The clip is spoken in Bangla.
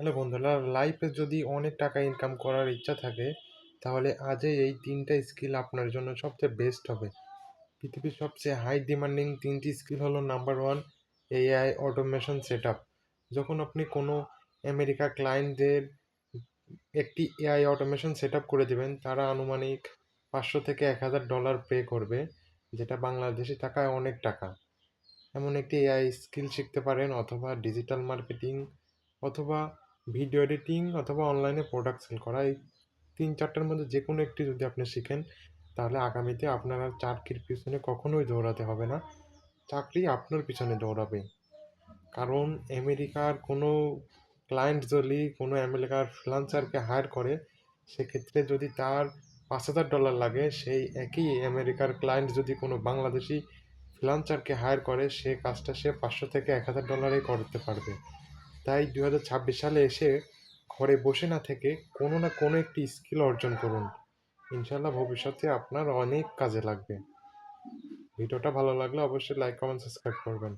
হ্যালো বন্ধুরা লাইফে যদি অনেক টাকা ইনকাম করার ইচ্ছা থাকে, তাহলে আজই এই তিনটা স্কিল আপনার জন্য সবচেয়ে বেস্ট হবে। পৃথিবীর সবচেয়ে হাই ডিমান্ডিং তিনটি স্কিল হলো number one AI automation set যখন আপনি কোনো আমেরিকা ক্লায়েন্টদের একটি এআই অটোমেশন সেট করে দেবেন, তারা আনুমানিক পাঁচশো থেকে এক হাজার ডলার পে করবে, যেটা বাংলাদেশি টাকায় অনেক টাকা। এমন একটি এআই স্কিল শিখতে পারেন, অথবা ডিজিটাল মার্কেটিং অথবা ভিডিও এডিটিং অথবা অনলাইনে প্রোডাক্ট সেল করা, এই তিন চারটার মধ্যে যে কোনো একটি যদি আপনি শিখেন, তাহলে আগামীতে আপনার আর চাকরির পিছনে কখনোই দৌড়াতে হবে না। চাকরি আপনার পিছনে দৌড়াবে। কারণ আমেরিকার কোনো ক্লায়েন্ট যদি কোনো আমেরিকার ফ্রিলান্সারকে হায়ার করে, সেক্ষেত্রে যদি তার পাঁচ হাজার ডলার লাগে, সেই একই আমেরিকার ক্লায়েন্ট যদি কোনো বাংলাদেশি ফ্রিলান্সারকে হায়ার করে, সে কাজটা সে পাঁচশো থেকে এক হাজার ডলারেই করতে পারবে। তাই দু হাজার ছাব্বিশ সালে এসে ঘরে বসে না থেকে কোনো না কোনো একটি স্কিল অর্জন করুন। ইনশাল্লাহ ভবিষ্যতে আপনার অনেক কাজে লাগবে। ভিডিওটা ভালো লাগলে অবশ্যই লাইক কমেন্ট সাবস্ক্রাইব করবেন।